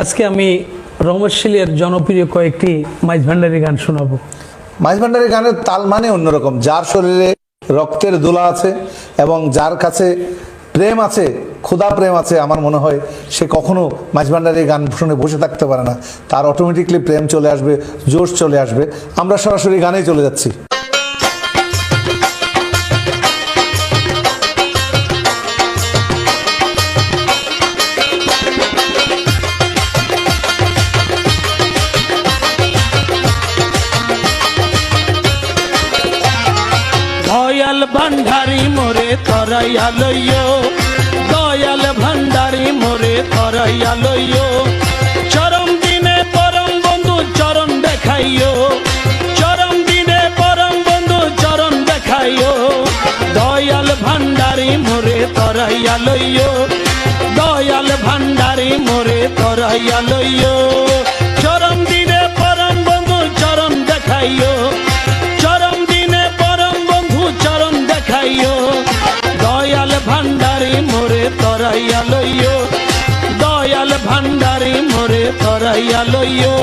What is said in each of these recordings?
আজকে আমি রহমতশীলের জনপ্রিয় কয়েকটি মাইজ ভান্ডারি গান শোনাবো। মাইজ ভান্ডারি গানের তাল মানে অন্যরকম। যার শরীরে রক্তের দোলা আছে এবং যার কাছে প্রেম আছে, ক্ষুধা প্রেম আছে, আমার মনে হয় সে কখনো মাইজ ভান্ডারের গান শুনে বসে থাকতে পারে না। তার অটোমেটিকলি প্রেম চলে আসবে, জোশ চলে আসবে। আমরা সরাসরি গানেই চলে যাচ্ছি। মোরে তরাইয়া লইও। দয়াল ভান্ডারি মোরে তরাইয়া লইও। চরম দিনে পরম বন্ধু চরণ দেখাইও। চরম দিনে পরম বন্ধু চরণ দেখাইও। দয়াল ভান্ডারি মোরে তরাইয়া লইও। দয়াল ভান্ডারি মোরে তরাইয়া লইও। চরম দিনে পরম বন্ধু চরণ দেখাইও। চরম দিনে পরম বন্ধু চরণ দেখাইও। ভান্ডারি মোরে তরাইয়া লইও। দয়াল ভান্ডারি মোরে তরাইয়া লইও।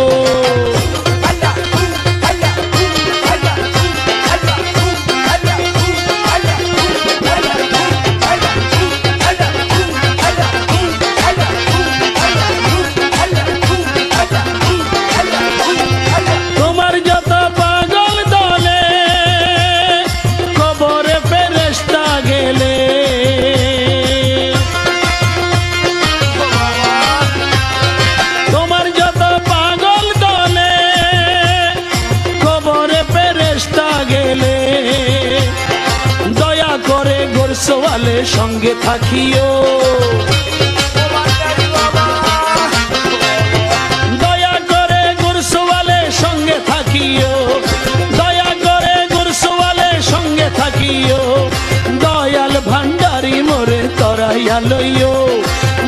সঙ্গে থাকিও। দয়া করে গুরসওয়ালে সঙ্গে থাকিও। দয়া সঙ্গে দয়াল ভান্ডারি মোরে লইও।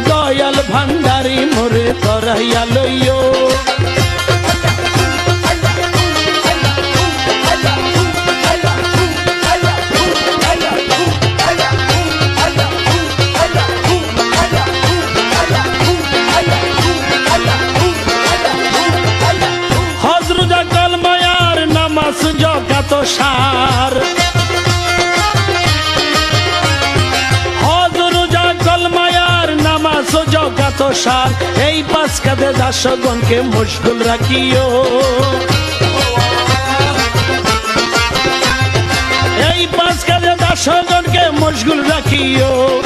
দয়াল ভান্ডারি মোরে তরাইয়া লইও। সার, এই পাঁচ দাসগণকে মুশগুল রাখিও। এই পাঁচ দাসগণকে মশগুল রাখিও।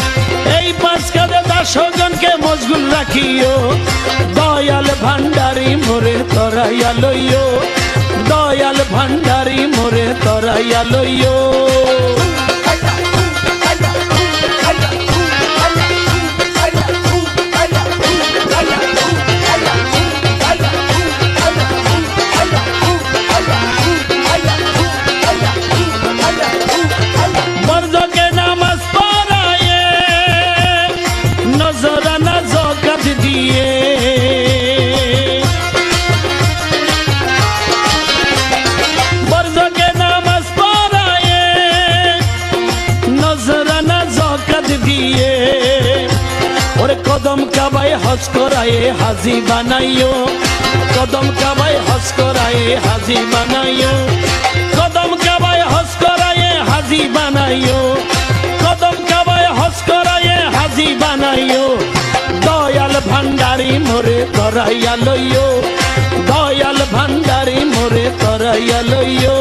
এই পাঁচ দাসগণকে মশগুল রাখিও। দয়াল ভান্ডারি মোরে তরাইয়া লইও। দয়াল ভান্ডারি মোরে তরাইয়া লইও। হাজি বানাইও। কদম কাবাই হজ করায়ে হাজি বানাইও। কদম কাবাই হজ করায়ে হাজি বানাইও। কদম কাবাই হজ করায়ে হাজি বানাইও। দয়াল ভান্ডারি মোরে তরাইয়া লইও। দয়াল ভান্ডারি মোরে তরাইয়া লইও।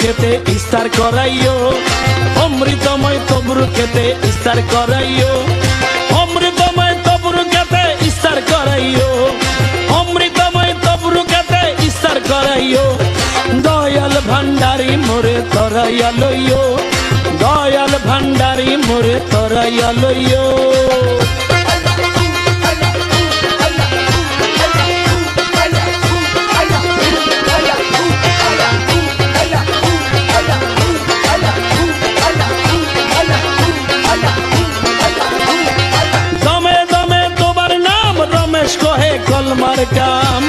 খেতে ইস্তার করাইও। অমৃতময় তবরু খেতে ইস্তার করাইও। অমৃতময় তবরু খেতে ইস্তার করাইও। অমৃতময় তবরু খেতে ইস্তার করাইও। দয়াল ভান্ডারি মোরে তরাইয়া লইও। দয়াল ভান্ডারি মোরে তরাইয়া লইও। কলমার কাম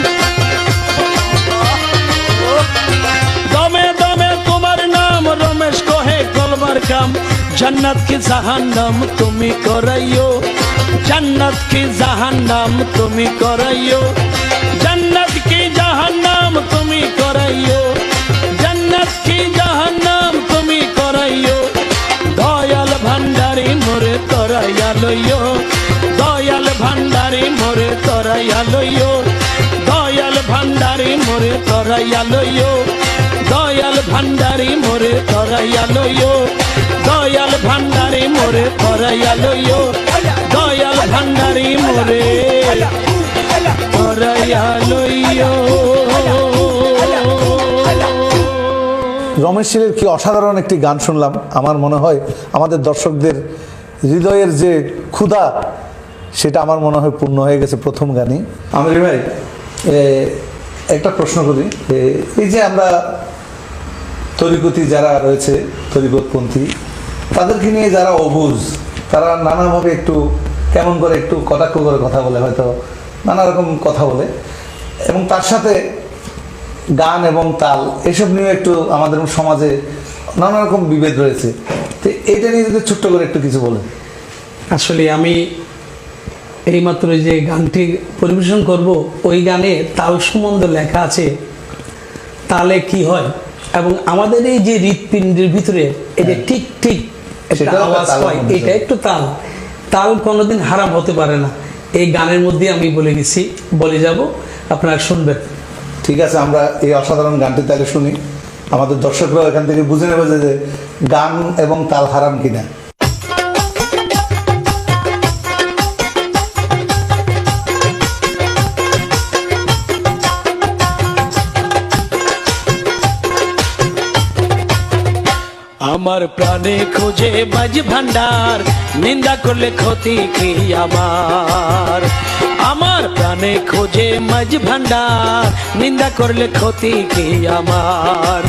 দমে দমে তোমার নাম রমেশ কহে কলমার কাম জন্নত কি জাহান্নাম তুমি করাইও জন্নত কি জাহান্নাম তুমি করাইও জন্নত কি জাহান্নাম তুমি করাইও জন্নত কি জাহান্নাম তুমি করাইও দয়াল ভান্ডারি মোরে তরাইয়া লইও দয়াল ভান্ডারি মোরে তরাইয়া লইও। দয়াল ভান্ডারি মোরে তরাইয়া লইও। দয়াল ভান্ডারি মোরে তরাইয়া লইও। দয়াল ভান্ডারি মোরে তরাইয়া লইও। দয়াল ভান্ডারি মোরে তরাইয়া লইও। রমেশ শীলের কি অসাধারণ একটি গান শুনলাম। আমার মনে হয় আমাদের দর্শকদের হৃদয়ের যে ক্ষুধা সেটা আমার মনে হয় পূর্ণ হয়ে গেছে প্রথম গানই। আমির ভাই একটা প্রশ্ন করি। এই যে আমরা তরিকতি যারা রয়েছে তরিকতপন্থী তাদেরকে নিয়ে যারা অবুজ তারা নানাভাবে একটু কেমন করে একটু কটাক্ষ করে কথা বলে হয়তো নানা রকম কথা বলে। এবং তার সাথে গান এবং তাল এসব নিয়ে একটু আমাদের সমাজে নানা রকম বিভেদ রয়েছে। তো এটা নিয়ে যদি ছোট্ট করে একটু কিছু বলেন। আসলে আমি এইমাত্র যে গানটি পরিবেশন করব ওই গানে তাল সম্বন্ধে লেখা আছে তালে কি হয়? এবং আমাদের এই যে হৃৎপিণ্ডের ভিতরে এই যে ঠিক ঠিক একটা আওয়াজ হয়। এটা একটু তাল। তাল কোনোদিন হারাম হতে পারে না। এই গানের মধ্যে আমি বলে গেছি বলে যাব। আপনারা শুনবেন। ঠিক আছে আমরা এই অসাধারণ গানটি তাহলে শুনি। আমাদের দর্শকরাও এখান থেকে বুঝে নেবে যে গান এবং তাল হারাম কিনা। আমার প্রাণে খোঁজে মাঝ ভান্ডার নিন্দা করলে ক্ষতি কি আমার? আমার প্রাণে খোঁজে মাঝ ভান্ডার নিন্দা করলে ক্ষতি কি আমার?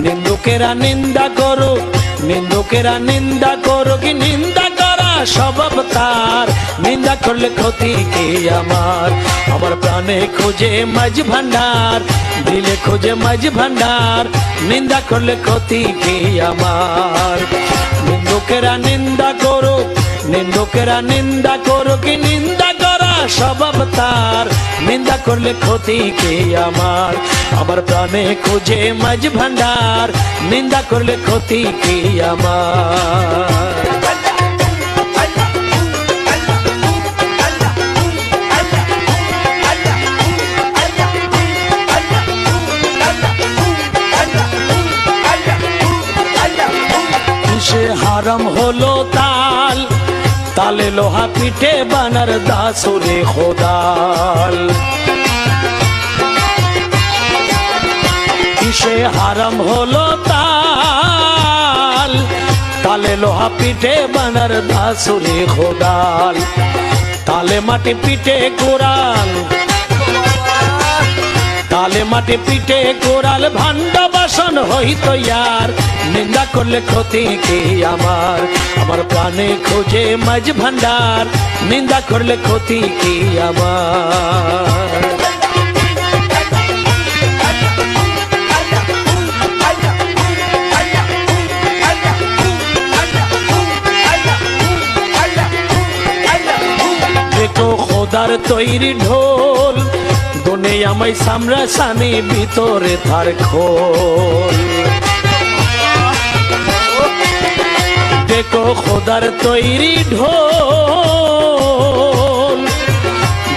নিন্দুকেরা নিন্দা করো, নিন্দুকেরা নিন্দা করো কি নিন্দা স্বভাব তার। নিন্দা করলে ক্ষতি কি আমার? আমার প্রাণে খোঁজে মাঝ ভান্ডার, দিলে খোঁজে মাঝ ভান্ডার, নিন্দা করলে ক্ষতি কি আমার? নিন্দুকেরা নিন্দা করো নিন্দুকেরা নিন্দা করো কি নিন্দা করা স্বভাব তার। নিন্দা করলে ক্ষতি কি আমার? আমার প্রাণে খোঁজে মাঝ ভান্ডার, নিন্দা করলে ক্ষতি কি আমার? হারাম হলো তাল। তালে লোহা পিঠে বানার দাসুরে খোদাল। কিসে হারাম হলো তাল? তালে লোহা পিঠে বানার দাসুরে খোদাল। তালে মাটি পিঠে কোরাল। তালে মাটি পিঠে কোরাল ভান্ড বাসন হইতো ইয়ার। নিন্দা করলে ক্ষতি কি আমার? আমার প্রাণে খোঁজে মাঝ ভান্ডার। নিন্দা করলে ক্ষতি কি আমার? তৈরি ঢোল। দনে আমায় সামরা সানি ভিতরে তার খোল। দেখো খোদার তৈরি ঢোল।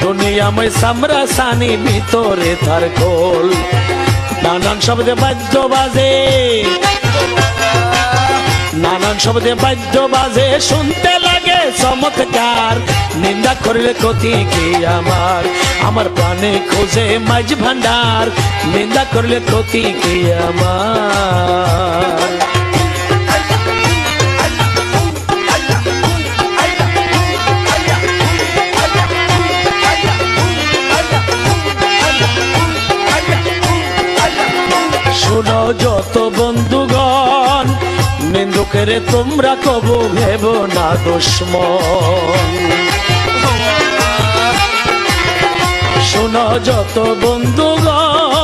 দুনিয়াময় সামরা সানি ভিতরে তার খোল। নানান শব্দে বাদ্য বাজে। নানান শব্দে বাদ্য বাজে, শুনতে চমৎকার। নিন্দা করলে ক্ষতি কি আমার? আমার প্রাণে খোঁজে মাঝ ভান্ডার। নিন্দা করলে ক্ষতি কি আমার? যত বন্ধু নিন্দুকের তোমরা কবু ভেব না দুশ্মন। শোনো যত বন্ধুগণ,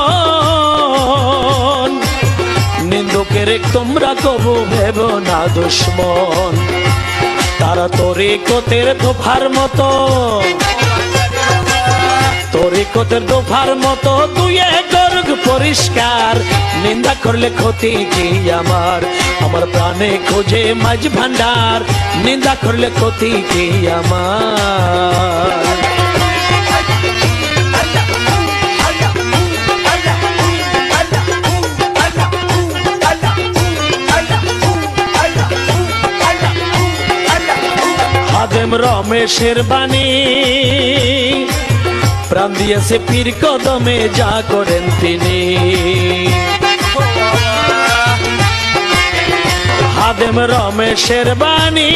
নিন্দুকের তোমরা কবু ভেব না দুশ্মন। তারা তোরে কোতের দোফার মতো তরিকতের দোফার মতো তুই করগ পরিষ্কার। নিন্দা করলে ক্ষতি কি আমার? আমার প্রাণে খোঁজে মাঝ ভান্ডার। নিন্দা করলে ক্ষতি কি আমার? রমেশের বাণী। প্রাণ দিয়েছে পীর কদমে যা করেন তিনি। হাদেম রমেশের বাণী।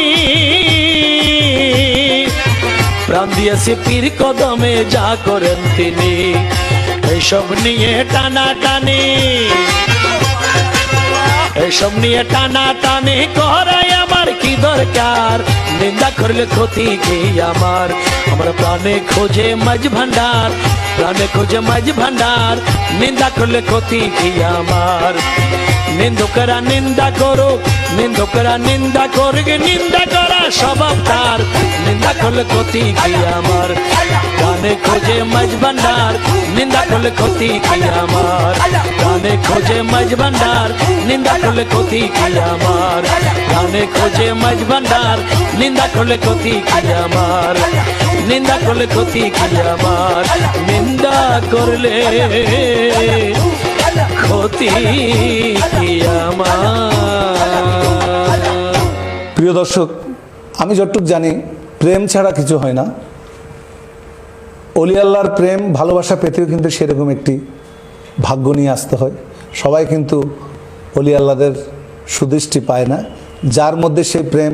প্রাণ দিয়েছে পীর কদমে যা করেন তিনি। এইসব নিয়ে টানা টানি এসব নিয়ে টানা টানি করাই আমার কি দরকার? নিন্দা করলে ক্ষতি কি আমার? আমার প্রাণে খোঁজে মাঝ ভান্ডার প্রাণে খোঁজে মাঝ ভান্ডার নিন্দা করলে ক্ষতি কি আমার? নিন্দুকেরা নিন্দা করুক নিন্দুকেরা নিন্দা করুক, নিন্দা করা স্বভাব তার। নিন্দা করলে ক্ষতি কি আমার? প্রাণে খোঁজে মাঝ ভান্ডার। নিন্দা করলে ক্ষতি কি আমার? প্রাণে খোঁজে মাঝ ভান্ডার। নিন্দা করলে ক্ষতি কি আমার? প্রাণে খোঁজে মাঝ ভান্ডার। নিন্দা করলে ক্ষতি কি আমার? নিন্দা করলে ক্ষতি কি আমার? নিন্দা করলে ক্ষতি প্রিয় দর্শক, আমি যতটুক জানি, প্রেম ছাড়া কিছু হয় না। অলি আল্লাহর প্রেম, ভালোবাসা পেতেও কিন্তু সেরকম একটি ভাগ্য নিয়ে আসতে হয়। সবাই কিন্তু অলি আল্লাদের সুদৃষ্টি পায় না। যার মধ্যে সেই প্রেম,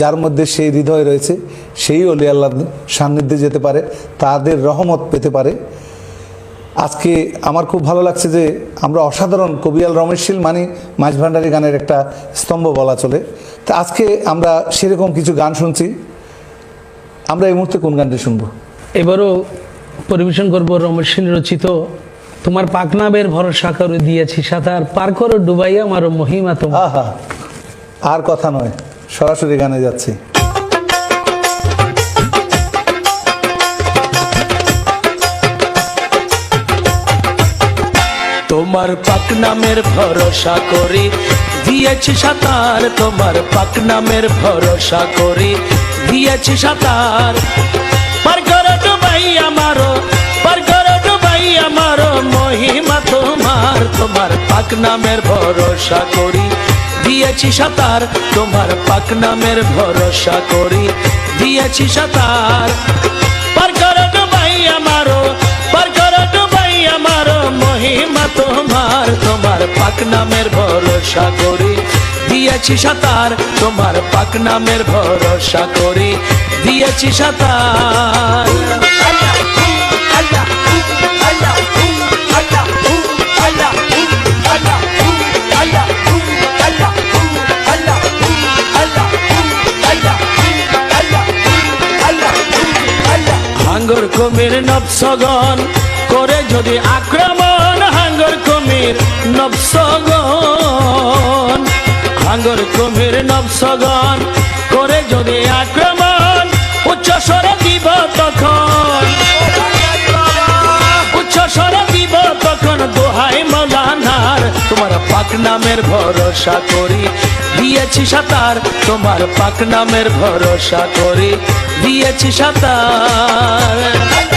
যার মধ্যে সেই হৃদয় রয়েছে, সেই অলি আল্লাহর সান্নিধ্যে যেতে পারে, তাদের রহমত পেতে পারে। আজকে আমার খুব ভালো লাগছে যে আমরা অসাধারণ কবিয়াল রমেশশীল মানে মাঝ ভান্ডারী গানের একটা স্তম্ভ বলা চলে। তা আজকে আমরা সেরকম কিছু গান শুনছি। আমরা এই মুহূর্তে কোন গানটি শুনব? এবারও পরিবেশন করব রমেশীল রচিত তোমার পাকনাবের ভরসা করে দিয়েছি সাঁতার পার করো ডুবাইয়া মারো মহিমা তোমার। আর কথা নয় সরাসরি গানে যাচ্ছি। তোমার পাক নামের ভরসা করি। দিয়েছি সাঁতার, তোমার পাক নামের ভরসা করি। দিয়েছি সাঁতার। পার করো ডুবাই আমারো পার করো ডুবাই আমারো মহিমা তোমার। তোমার পাক নামের ভরসা করি। দিয়েছি সাঁতার, তোমার পাক নামের ভরসা করি। দিয়েছি সাঁতার। পার তোমার তোমার পাক নামের ভরসা করি। দিয়েছি সাঁতার, তোমার পাক নামের ভরসা করি। দিয়েছি সাঁতার। হাঙ্গর কুমির নবসগন করে যদি আক্রমণ কুমির নবসগন হাঙ্গর কুমির নবসগন করে যদি আক্রমণ, উচ্চ স্বরে দিব তখন। উচ্চ স্বরে দিব তখন দোহাই মৌলানার। তোমার পাক নামের ভরসা করি, দিয়েছি সাঁতার। তোমার পাক নামের ভরসা করি, দিয়েছি সাঁতার।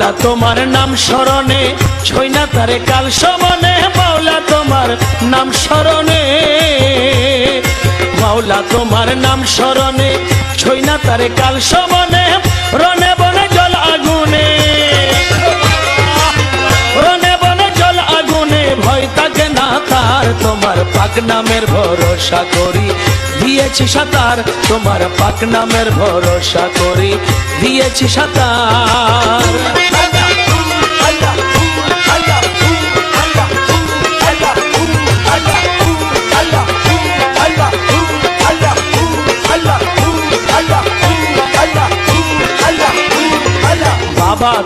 মৌলা তোমার নাম স্মরণে, ছই না তারে কাল সমনে। মৌলা তোমার নাম স্মরণে, মাওলা তোমার নাম স্মরণে, ছই না তারে কাল সমনে। রনে বনে জল আগুনে, রনে বনে জল আগুনে। ভয় থাকে না তার তোমার পাক নামের ভরসা করি। দিয়েছি সাঁতার, তোমার পাক নামের ভরসা করি, দিয়েছি সাঁতার।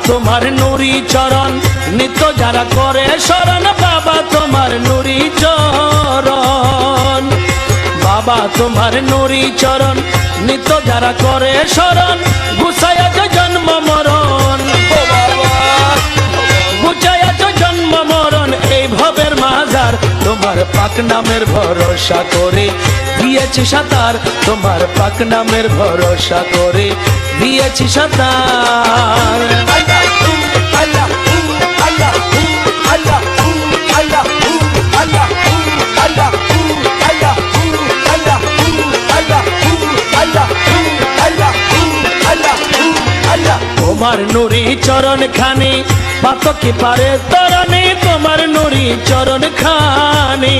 তোমার নুরি চরণ, নিত্য যারা করে শরণ, বাবা, তোমার নুরি চরণ। বাবা তোমার নুরি চরণ, নিত্য যারা করে শরণ, গুছায় জন্ম মরণ। গুছায় জন্ম মরণ, এই ভবের মাজার তোমার পাক নামের ভরসা করে। দিয়েছি সাঁতার, তোমার পাক নামের ভরসা করে। দিয়েছি সাঁতার। তোমার নুরি চরণ খানি পাতকি পারে তরণে? তোমার নুরি চরণ খানি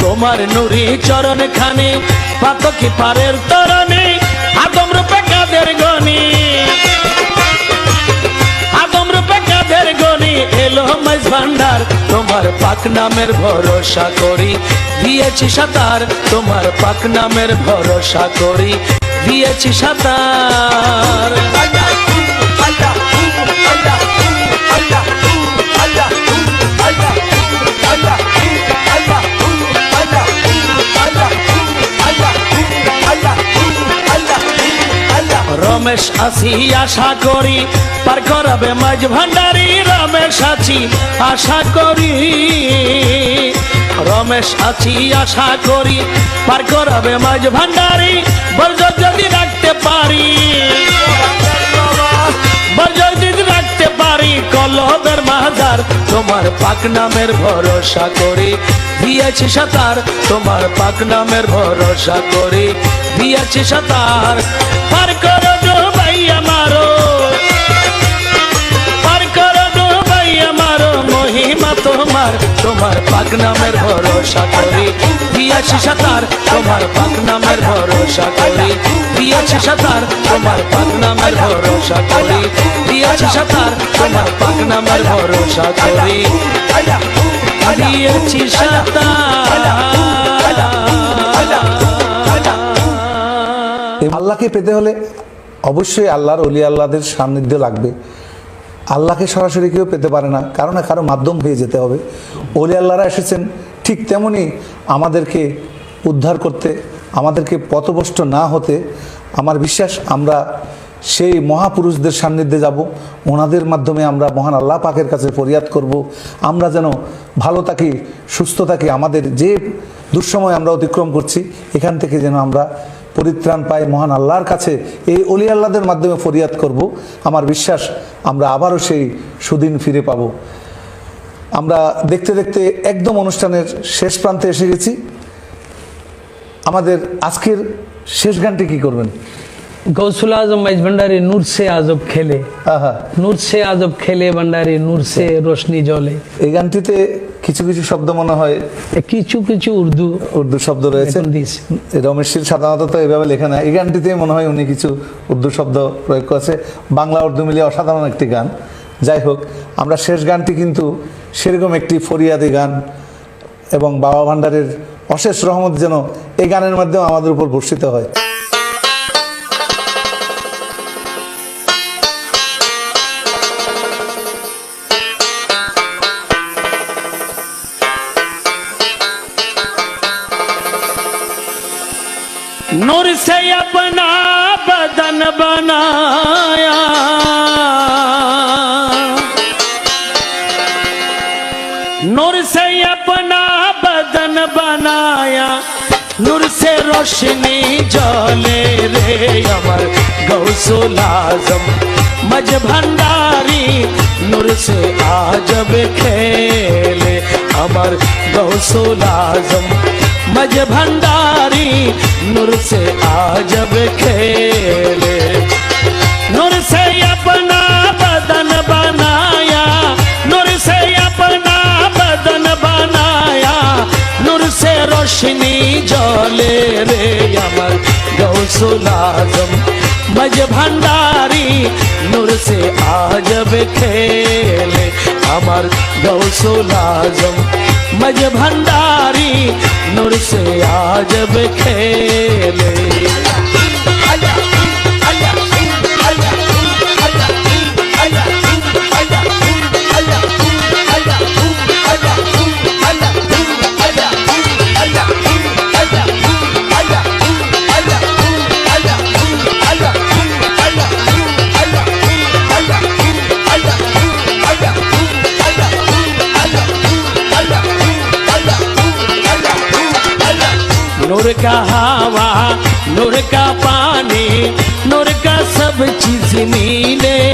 তোমার নুরি চরণ খানি পাতকি পারের তরণে? আদম রূপে কাদের গনি? আদম রূপে কাদের গনি? এলো মাইজ ভান্ডার, তোমার পাক নামের ভরসা করি। দিয়েছি সাঁতার, তোমার পাক নামের ভরসা করি। দিয়েছি সাঁতার। রমেশ আসি আশা করি পার করাবে মাঝ ভান্ডারি। রমেশ আছি আশা করি রমেশ আছি, আশা করি পার করাবে মাঝ ভান্ডারি। বর্জ যদি রাখতে পারি যদি রাখতে পারি কলবের মাজার তোমার পাক নামের ভরসা করি। দিয়েছি সাঁতার, তোমার পাক নামের ভরসা করি। দিয়েছি সাঁতার, পার করো ডুবাই আমারো তোমার তোমার পাক নামের ভরসা করি। দিয়েছি সাঁতার, তোমার পাক নামের ভরসা করি। দিয়েছি সাঁতার, তোমার পাক নামের ভরসা করি। দিয়েছি সাঁতার, তোমার পাক নামের ভরসা করি। দিয়েছি সাঁতার। আল্লাহকে পেতে হলে অবশ্যই আল্লাহর অলি আল্লাহদের সান্নিধ্য লাগবে। আল্লাহকে সরাসরি কেউ পেতে পারে না। কারও না কারও মাধ্যম হয়ে যেতে হবে। অলি আল্লাহরা এসেছেন ঠিক তেমনি আমাদেরকে উদ্ধার করতে, আমাদেরকে পথভ্রষ্ট না হতে। আমার বিশ্বাস, আমরা সেই মহাপুরুষদের সান্নিধ্যে যাব। ওনাদের মাধ্যমে আমরা মহান আল্লাহ পাকের কাছে ফরিয়াদ করব। আমরা যেন ভালো থাকি, সুস্থ থাকি। আমাদের যে দুঃসময় আমরা অতিক্রম করছি, এখান থেকে যেন আমরা পরিত্রাণ পায় মহান আল্লাহর কাছে এই অলি আল্লাহদের মাধ্যমে ফরিয়াদ করব। আমার বিশ্বাস আমরা আবারও সেই সুদিন ফিরে পাব। আমরা দেখতে দেখতে একদম অনুষ্ঠানের শেষ প্রান্তে এসে গেছি। আমাদের আজকের শেষ গানটি কি করবেন? গৌসুল আজম মাইজ ভান্ডারি নূর সে আজব খেলে। নূর সে আজব খেলে ভান্ডারি নূর সে রোশনি জলে এই গানটিতে কিছু কিছু শব্দ মনে হয় কিছু কিছু উর্দু উর্দু শব্দ রয়েছে। এখন দিয়েছে। রমেশ শীল সাধারণত তো এভাবে লেখে না। এই গানটিতে মনে হয় উনি কিছু উর্দু শব্দ প্রয়োগ করেছে। বাংলা উর্দু মিলিয়ে অসাধারণ একটি গান। যাই হোক আমরা শেষ গানটি কিন্তু সেরকম একটি ফরিয়াদি গান এবং বাবা ভান্ডারের অশেষ রহমত যেন এই গানের মাধ্যমে আমাদের উপর বর্ষিত হয়। नूर से अपना बदन बनाया। नूर से अपना बदन बनाया। नूर से रोशनी जले रे अमर गौसुल आज़म। मज भंडारी नूर से आजब खेले अमर गौसुल मज भंडारी नूर से आजब खेले। नूर से अपना बदन बनाया, नूर से अपना बदन बनाया, नूर से रोशनी जले रे अमर गौसुलाजम मज भंडारी नूर से आजब खेले, अमर गौसुलाजम भज भंडारी नुर से आज खेले। का हवा नूर का पानी नूर का सब चीज़ मिले।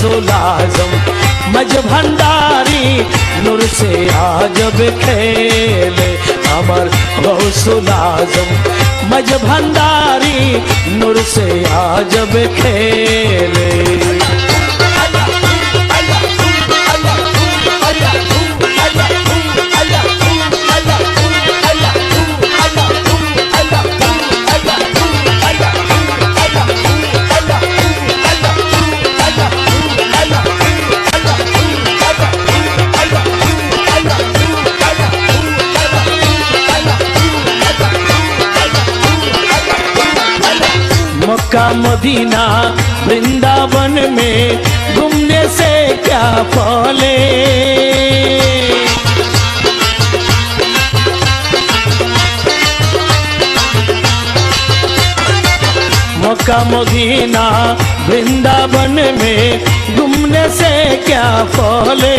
गौसुल आज़म, मज भंडारी नूर से आजब खेले अमर बहु सुलाजम मज भंडारी नूर से आजब खेले। मक्का मदीना वृंदावन में घूमने से क्या फले? मक्का मदीना वृंदावन में घूमने से क्या फले?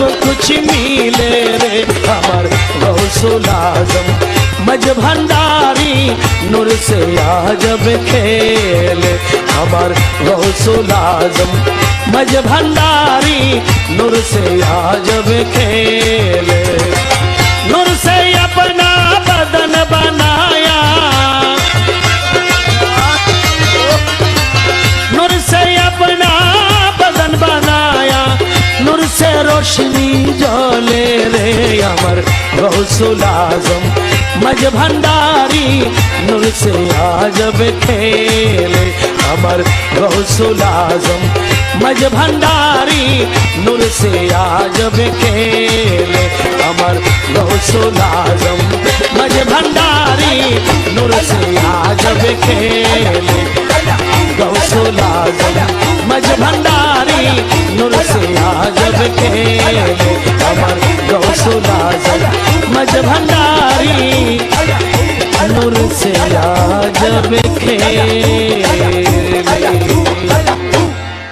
सब कुछ मिले रे हमर गौसुल आज़म मज भंडारी नूर से आजब खेले। हमर गौसुल आज़म मज भंडारी नूर से आजब खेले। नूर से अपना बदन बनाया। আজ ভান্ডারি, নূর সে আজব খেলে আমার গৌসুল আজম মজ ভান্ডারি, নূর সে আজব খেলে আমার গৌসুল আজম মজ ভান্ডারি, নূর সে আজব गौसुल आजम मज भंडारी नूर से आजब खेले अमर गौसुल आजम मज भंडारी नूर से आजब खेले